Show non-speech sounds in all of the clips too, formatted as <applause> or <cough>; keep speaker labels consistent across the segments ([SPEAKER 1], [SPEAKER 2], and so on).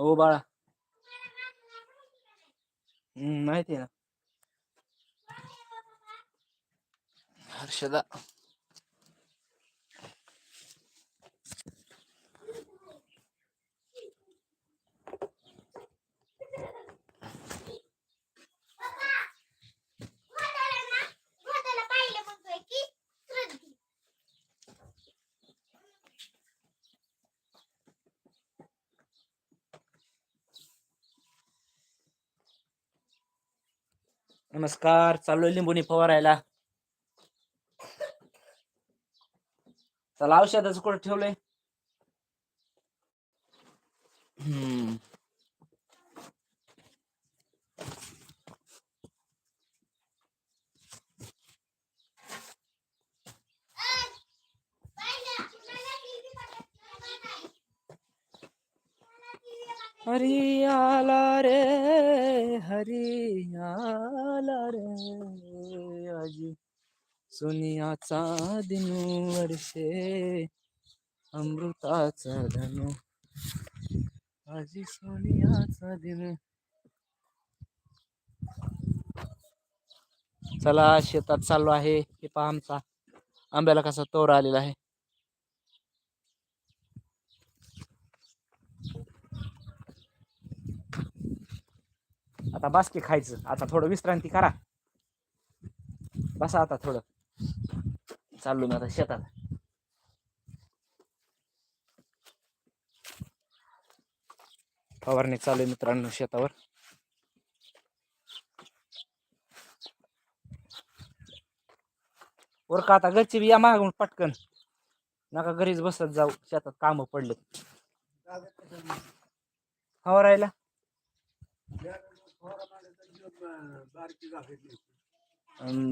[SPEAKER 1] हो बाळा. माहिती आहे ना. हर्षदा. नमस्कार चाललोय लिंबूनी फवारायला. चला औषधाचं कुठं ठेवलंय हम्म हरी आला रे हरी आला रे। आजी सोनियाचा दिन वर्षे अमृताचा धनु। आजी सोनियाचा दिन। चला शेतात चाललो आहे. हे पहा आमचा आंब्याला कसा तोर आलेला आहे. आता बासकी खायचं. आता थोडं विश्रांती करा. बसा आता थोडं. चाललो मी आता शेतात. फवारणी चालू आहे मित्रांनो शेतावर. वर का आता घरची बी या मागून पटकन. नका घरीच बसत जाऊ. शेतात काम पडले फवारायला?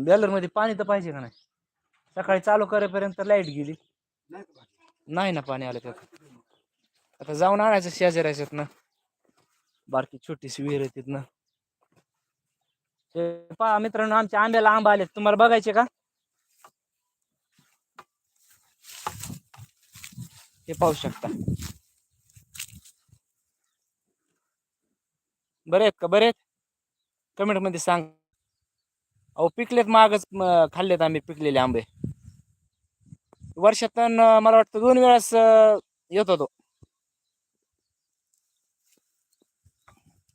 [SPEAKER 1] बॅलरमध्ये पाणी तर पाहिजे का नाही? सकाळी चालू करेपर्यंत लाइट गेली. नाही ना पाणी आलं त्यात आता जाऊन आणायचं शेजाऱ्याच्यात ना. बारकी छोटीशी विहीर आहे तिथनं. ते पहा मित्रांनो आमच्या आंब्याला आंबा आले तुम्हाला बघायचे का? हे पाहू शकता. बरे आहेत का? बरे आहेत? कमेंटमध्ये सांग. अहो पिकलेत मागच खाल्लेत आम्ही पिकलेले आंबे. वर्षातून मला वाटतं दोन वेळास येतो येत होतो.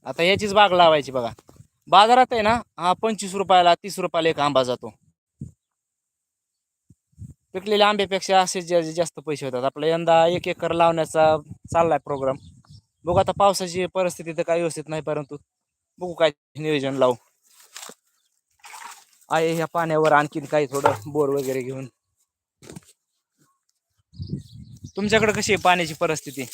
[SPEAKER 1] आता याचीच बाग लावायची बघा. बाजारात आहे ना हा पंचवीस रुपयाला तीस रुपयाला एक आंबा जातो. पिकलेल्या आंब्यापेक्षा असे जास्त पैसे होतात. आपला यंदा एक एकर लावण्याचा चाललाय प्रोग्राम बघू आता पावसाची परिस्थिती तर काही व्यवस्थित नाही परंतु बघू काय नियोजन लावू. आहे ह्या पाण्यावर आणखीन काही थोडं बोर वगैरे घेऊन. तुमच्याकडे कशी आहे पाण्याची परिस्थिती?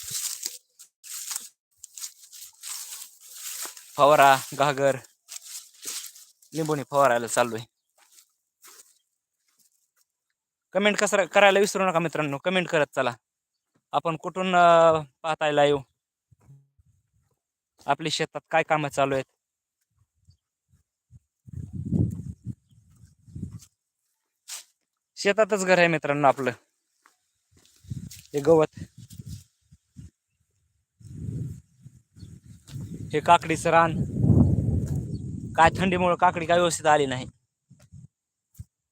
[SPEAKER 1] फवारा घागर लिंबूने फवारायला चाललोय. कमेंट कसरा करायला विसरू नका मित्रांनो कमेंट करत चला. आपण कुठून पाहतायला येऊ आपल्या शेतात काय कामं चालू आहेत? शेतातच घर आहे मित्रांनो आपलं. हे गवत. हे काकडीचं रान. काय थंडीमुळे काकडी काय व्यवस्थित आली नाही.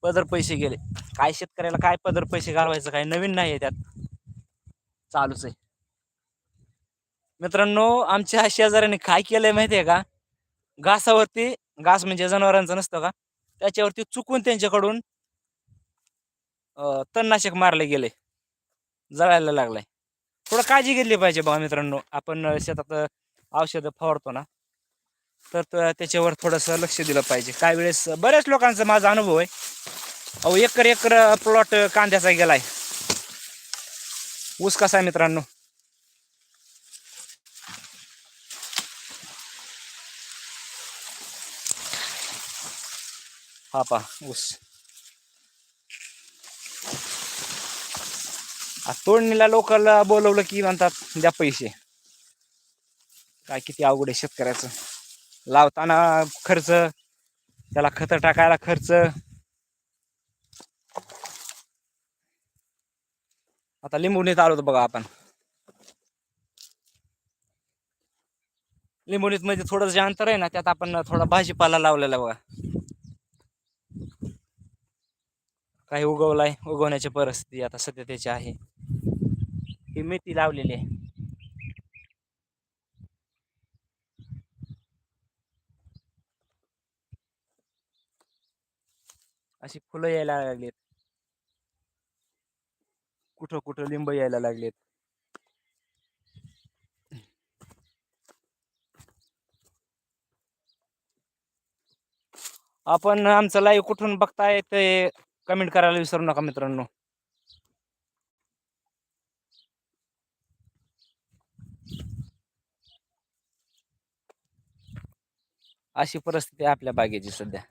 [SPEAKER 1] पदर पैसे गेले. काय शेतकऱ्याला काय पदर पैसे घालवायचं काय नवीन नाही आहे त्यात. चालूच आहे. मित्रांनो आमच्या शेजाऱ्याने काय केलंय माहितीये का? घासावरती घास म्हणजे जनावरांचं नसतं का? त्याच्यावरती चुकून त्यांच्याकडून तणनाशक मारले गेले. जळायला लागलाय. थोडं काळजी घेतली पाहिजे बघा मित्रांनो. आपण शेतात औषध औषधं फवारतो ना तर त्याच्यावर थोडंसं लक्ष दिलं पाहिजे. काय वेळेस बऱ्याच लोकांचा माझा अनुभव आहे. अहो एकर एकर प्लॉट कांद्याचा गेलाय. ऊस कसा आहे मित्रांनो? हा पा ऊस तोडणीला लोकांना बोलवलं की म्हणतात द्या पैसे काय किती अवघड आहे शेतकऱ्याचं लावताना खर्च त्याला खत टाकायला खर्च आता लिंबूनीत आलो होतो बघा आपण लिंबोणीत म्हणजे थोडं जे अंतर आहे ना त्यात आपण थोडा भाजीपाला लावलेला बघा काही उगवलाय? उगवण्याची परिस्थिती आता सध्या त्याची आहे. ही मेथी लावलेली आहे. अशी फुलं यायला लागलीत. कुठं कुठं लिंब यायला लागलेत. आपण आमचं लाईव्ह कुठून बघताय ते कमेंट करायला विसरू नका मित्रांनो. अशी परिस्थिती आहे आपल्या बागेची सध्या.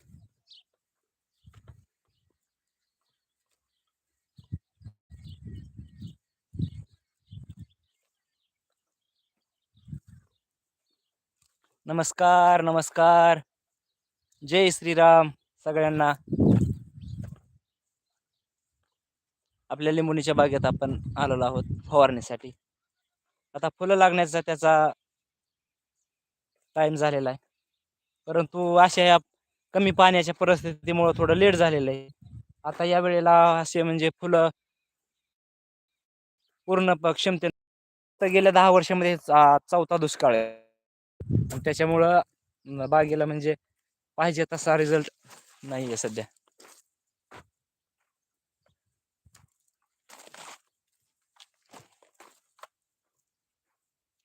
[SPEAKER 1] नमस्कार नमस्कार. जय श्रीराम सगळ्यांना. आपल्या लिंबुणीच्या बागेत आपण आलेलो आहोत फवारणीसाठी. आता फुलं लागण्याचा त्याचा टाइम झालेला आहे. परंतु अशा या कमी पाण्याच्या परिस्थितीमुळे थोडं लेट झालेलं आहे. आता या वेळेला असे म्हणजे फुलं पूर्ण क्षमते तर गेल्या दहा वर्षामध्ये चौथा दुष्काळ आहे. त्याच्यामुळं बागेला म्हणजे पाहिजे तसा रिझल्ट नाही आहे सध्या.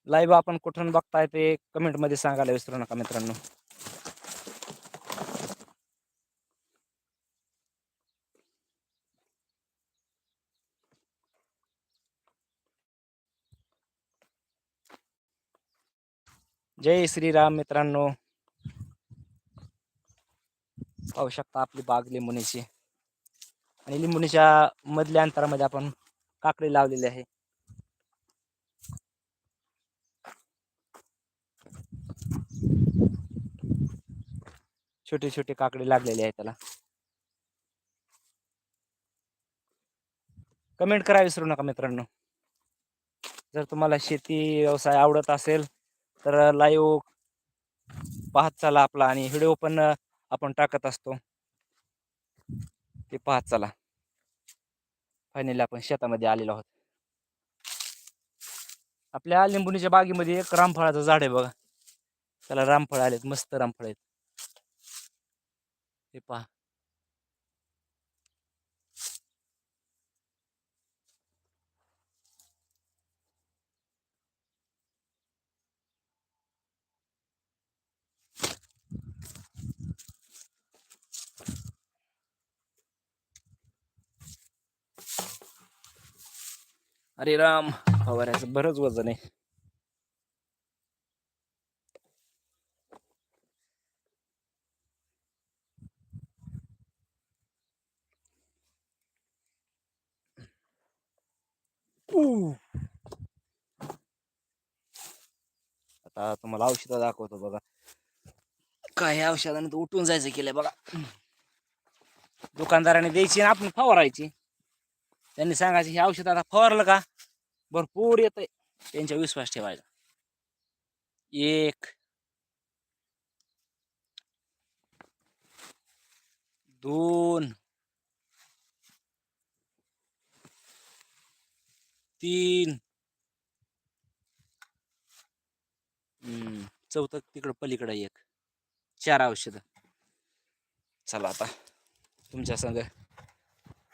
[SPEAKER 1] लाईव्ह आपण कुठून बघताय ते कमेंटमध्ये सांगायला विसरू नका मित्रांनो. जय श्रीराम मित्रांनो. पाहू शकता आपली बाग लिंबुणीची. आणि लिंबुणीच्या मधल्या अंतरामध्ये आपण काकडी लावलेली आहे. छोटे छोटे काकडी लागलेले आहे त्याला. कमेंट करा विसरू नका मित्रांनो. जर तुम्हाला शेती व्यवसाय आवडत असेल तर लाईव्ह पाहत चाला आपला आणि व्हिडिओ पण आपण टाकत असतो. ते पाहत चला. फायनली आपण शेतामध्ये आलेलो आहोत. आपल्या लिंबुणीच्या बागेमध्ये एक रामफळाचं झाड आहे बघा. त्याला रामफळ आलेत मस्त रामफळ आहेत. हे पहा. अरे राम. फवाऱ्याचं बरंच वजन आहे. आता तुम्हाला औषधं दाखवतो बघा. काय औषधाने तर उठून जायचं केलंय बघा. दुकानदाराने द्यायची आणि आपण फवारायची. त्यांनी सांगायचं हे औषध आता फवारलं का? भरपूर येत त्यांच्या विश्वास ठेवायचा एक. दोन. तीन. हम्म, चौथं तिकडं पलीकडं एक. चार औषध. चला आता तुमच्या संग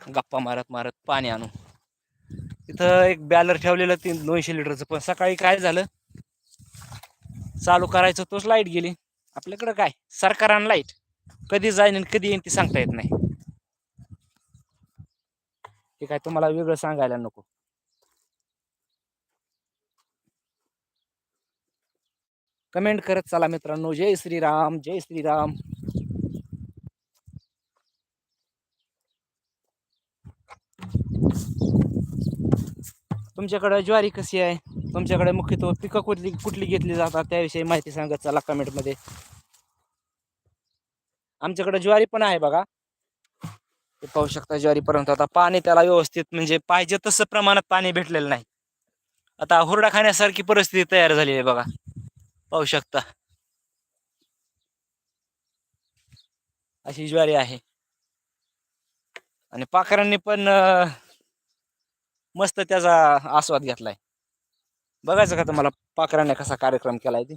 [SPEAKER 1] गप्पा मारत मारत पाणी आणू. तिथं एक बॅलर ठेवलेलं तीन दोनशे लिटरचं. पण सकाळी काय झालं? चालू करायचं तोच लाइट गेली. आपल्याकडं काय? सरकारानं लाइट. कधी जाईन आणि कधी येईन ती सांगता येत नाही. ते काय तुम्हाला वेगळं सांगायला नको. कमेंट करत चला मित्रांनो. जय श्रीराम जय श्रीराम. तुमच्याकडं ज्वारी कशी आहे? तुमच्याकडे मुख्यत्वे पिकं कुठली कुठली घेतली जातात? त्याविषयी माहिती सांगत चला कमेंटमध्ये आमच्याकडे ज्वारी पण आहे बघा. ते पाहू शकता ज्वारी परंतु आता पाणी त्याला व्यवस्थित म्हणजे पाहिजे तसं प्रमाणात पाणी भेटलेलं नाही. आता हुरडा खाण्यासारखी परिस्थिती तयार झाली आहे बघा. पाहू शकता. अशी ज्वारी आहे. आणि पाखरांनी पण मस्त त्याचा आस्वाद घेतलाय. बघायचं का तुम्हाला पाखरांनी कसा कार्यक्रम केलाय ते?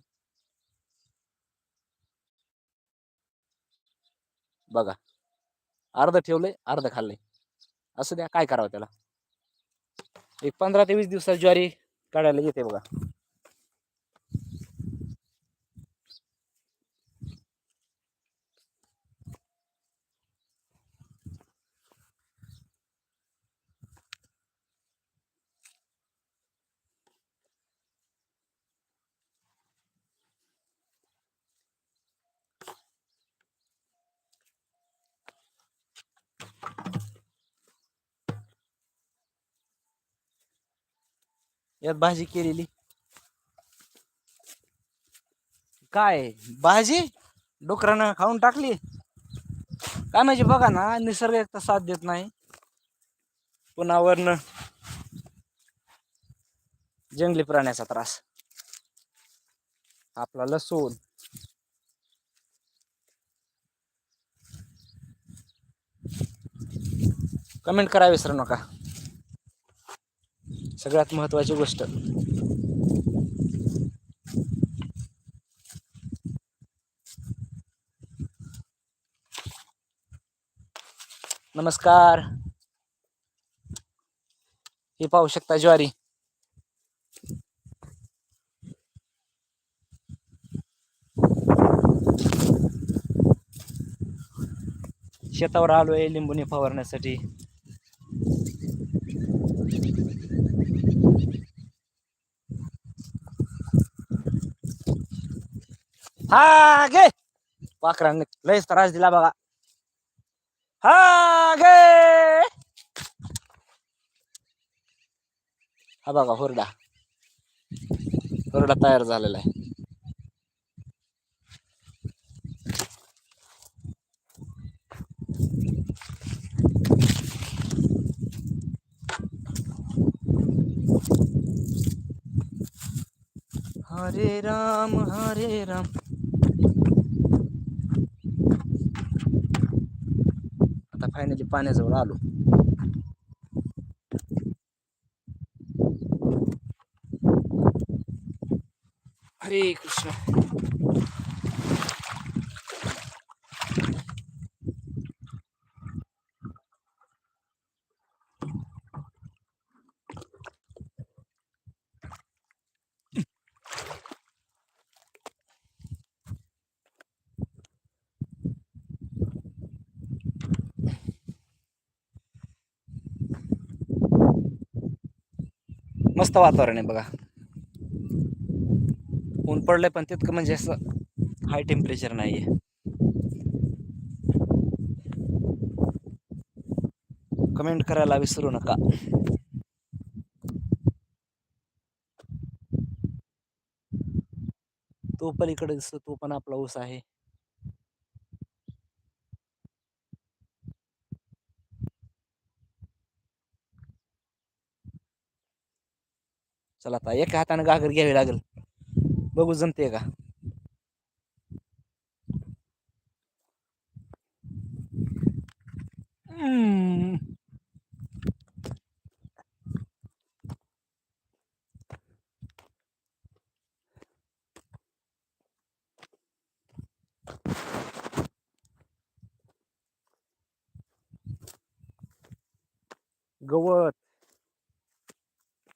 [SPEAKER 1] बघा. अर्ध ठेवलंय अर्ध खाल्लंय. असं द्या काय करावं त्याला? एक पंधरा ते वीस दिवसात ज्वारी काढायला येते बघा. यात भाजी केलेली. काय? भाजी? डुकरानं खाऊन टाकली. काय म्हणजे बघा ना निसर्ग एक तर साथ देत नाही. पुन्हा वरनं जंगली प्राण्याचा त्रास. आपला लसूण. कमेंट करा विसरू नका. सगळ्यात महत्वाची गोष्ट. नमस्कार. हे पाहू शकता ज्वारी. शेतावर आलोय लिंबूने फवारण्यासाठी. हा गे पाखरांनी लयच त्रास दिला बघा. हा गे हा बघा हुरडा. हुरडा तयार झालेला आहे. हरे राम हरे राम. फायनली पाण्याजवळ आलो. हरे कृष्ण. मस्त वातावरण आहे बघा. ऊन पडलंय पण तितकं म्हणजे असं हाय टेम्परेचर नाहीये. कमेंट करायला विसरू नका. तो पलीकडे दिसतो तो पण आपला ऊस आहे. चला आता एका हाताने गागर घ्यावी लागेल. बघू जमते का? गवत.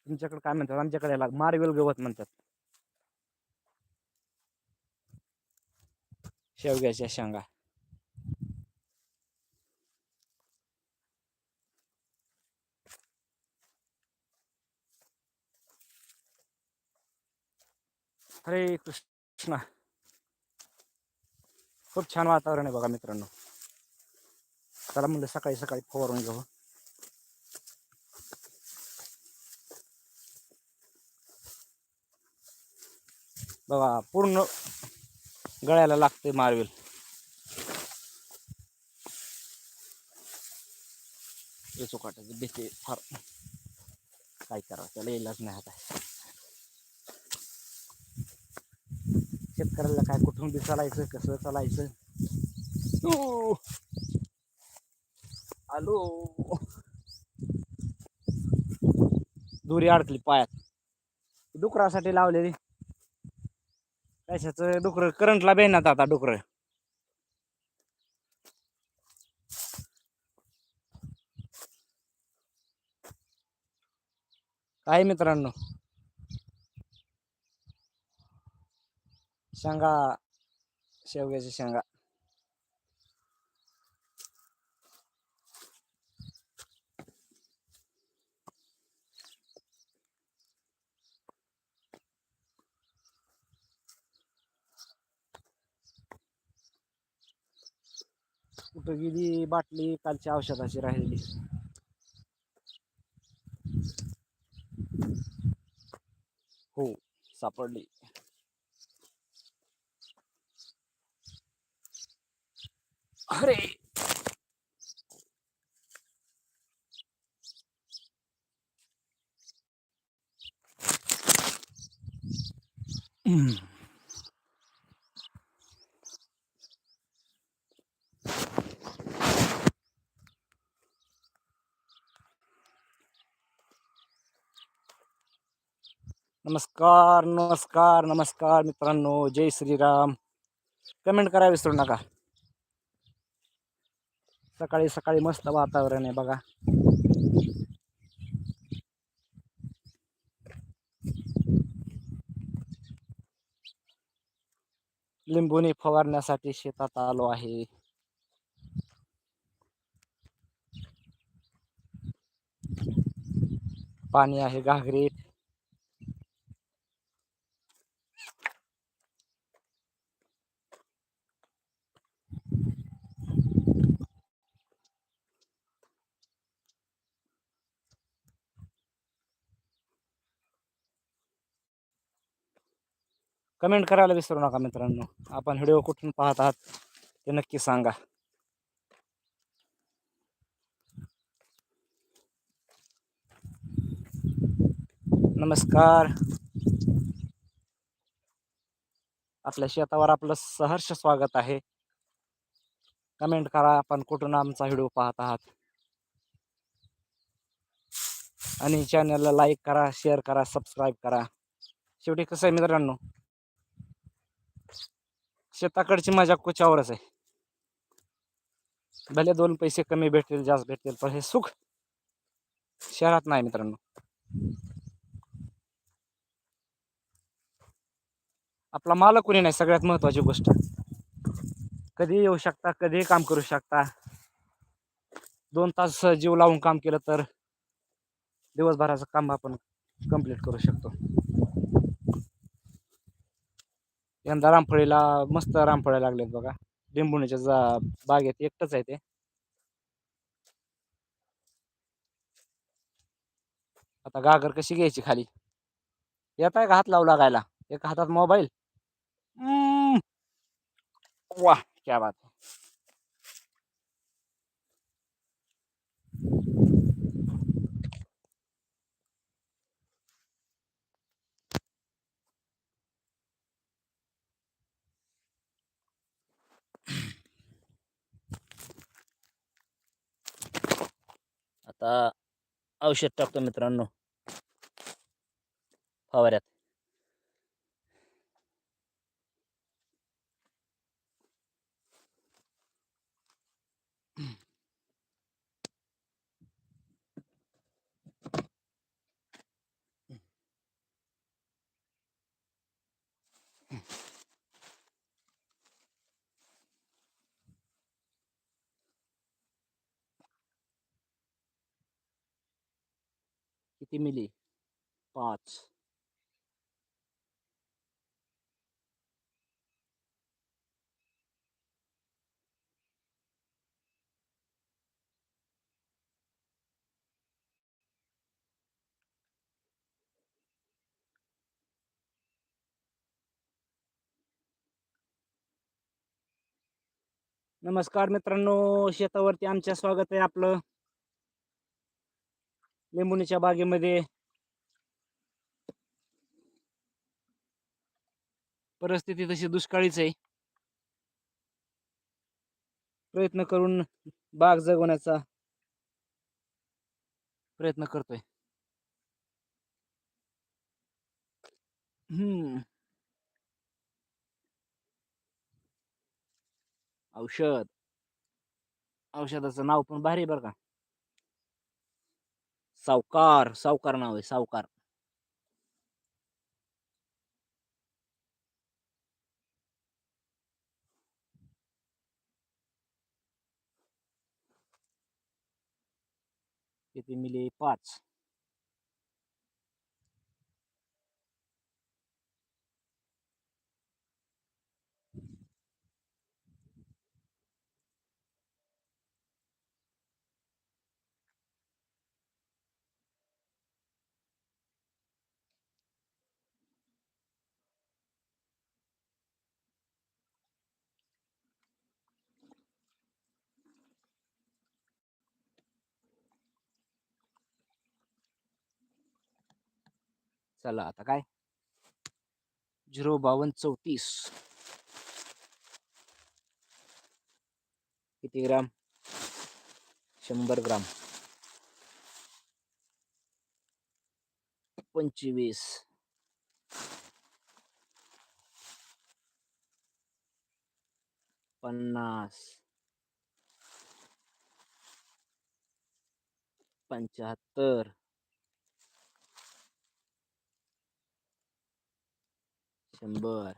[SPEAKER 1] तुमच्याकडे काय म्हणतात? आमच्याकडे याला मार्वेल गवत म्हणतात. शेवग्याच्या शेंगा. हरे कृष्णा. खूप छान वातावरण आहे बघा मित्रांनो. त्याला म्हणलं सकाळी सकाळी फवारून घेऊ. बघा पूर्ण गळ्याला लागते मार्वेल याचो काटायचं भीती फार. काय करावं त्याला इलाज नाही आता. शेतकऱ्याला काय कुठून बी चालायचं कसं चालायचं? ऊ. आलो! दोरी अडकली पायात. डुकरासाठी लावलेली. कशाच? डुकर. करंटला बेनात आता डुकर. काय मित्रांनो? शेंगा शेवग्याच्या शेंगा. कुठं गेली बाटली कालच्या औषधाची राहिलेली. हो सापडली. अरे! Mm. नमस्कार नमस्कार नमस्कार मित्रांनो. जय श्रीराम. कमेंट करा विसरू नका. सकाळी सकाळी मस्त वातावरण आहे बघा. लिंबूने फवारण्यासाठी शेतात आलो आहे. पाणी आहे घागरीत. कमेंट करायला विसरू नका मित्रांनो. आपण व्हिडिओ कुठून पाहत आहात ते नक्की सांगा. नमस्कार. आपल्या शेतावर आपलं सहर्ष स्वागत आहे. कमेंट करा आपण कुठून आमचा व्हिडिओ पाहत आहात. आणि चॅनलला लाईक करा शेअर करा सबस्क्राईब करा. शेवटी कसं आहे मित्रांनो? शेताकडची मजा कुच्यावरच आहे. भले दोन पैसे कमी भेटतील जास्त भेटतील पण हे सुख शहरात नाही मित्रांनो. आपला मालक कोणी नाही सगळ्यात महत्वाची गोष्ट. कधी येऊ शकता कधीही काम करू शकता. दोन तास जीव लावून काम केलं तर दिवसभराचं काम आपण कंप्लीट करू शकतो. यंदा रामफळीला मस्त रामफळ्या लागलेत बघा. लिंबुणीच्या जा बागेत एकटंच आहे ते. आता गागर कशी घ्यायची खाली? येत आहे का हात लावू लागायला? एका हातात मोबाईल. वा क्या बात है आता औषध टाकतो मित्रांनो. फवाऱ्यात. किती मिली? पाच. नमस्कार मित्रांनो शेतावरती आमच्या स्वागत आहे आपलं. लिंबुणीच्या बागेमध्ये. परिस्थिती तशी दुष्काळीच आहे. प्रयत्न करून बाग जगवण्याचा प्रयत्न करतोय. हम्म. औषध. औषधाचं नाव पण भारी आहे बरं का. सावकार सावकार नाव आहे सावकार. किती मिली पाच. चला आता काय? झिरो बावन्न चौतीस. किती ग्राम? शंभर ग्राम. पंचवीस. पन्नास. पंच्याहत्तर. शंभर.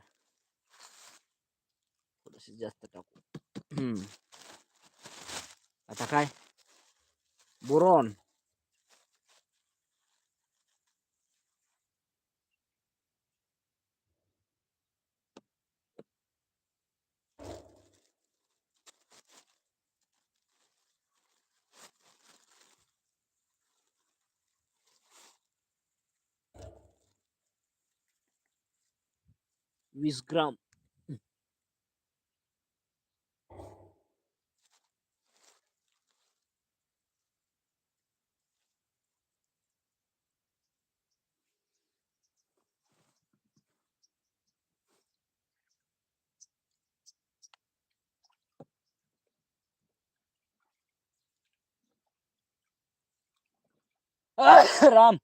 [SPEAKER 1] थोडस जास्त टाकू. <clears throat> आता काय? बोरॉन. वीस ग्राम राम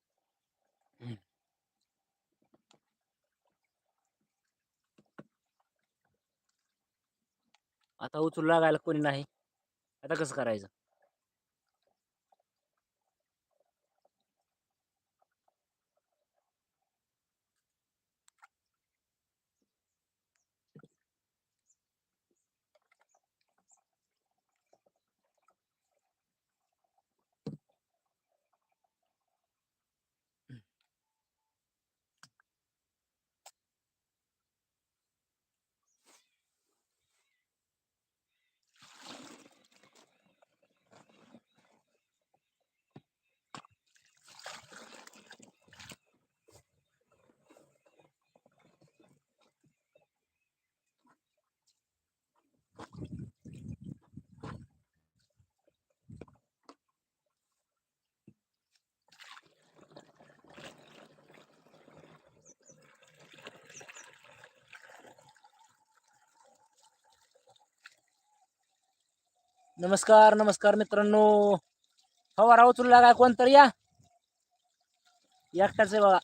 [SPEAKER 1] आता उचलू लागायला कोणी नाही. आता कसं करायचं? नमस्कार नमस्कार मित्रांनो. फवारा उचलू कोण कोणतरी या. एकटाच आहे बघा.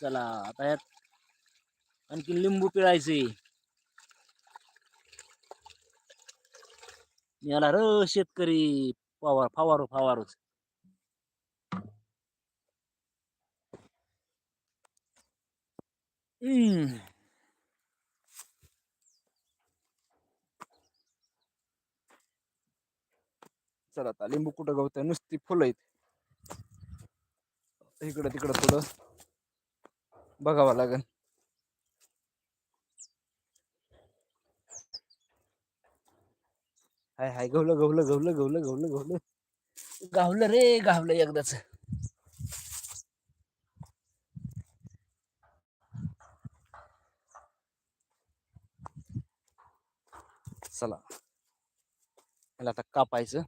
[SPEAKER 1] चला आता यात आणखी लिंबू पिळायचे. याला र शेतकरी. फवार फवारू फवारूच. हम्म. चला आता लिंबू कुठं गवत नुसती फुलं आहेत. इकडं तिकडं थोडं बघावं लागेल हाय हाय. गवलं गवलं गवलं गवलं गवलं गवलं गावलं रे गावलं एकदाच. चला. याला आता कापायचं.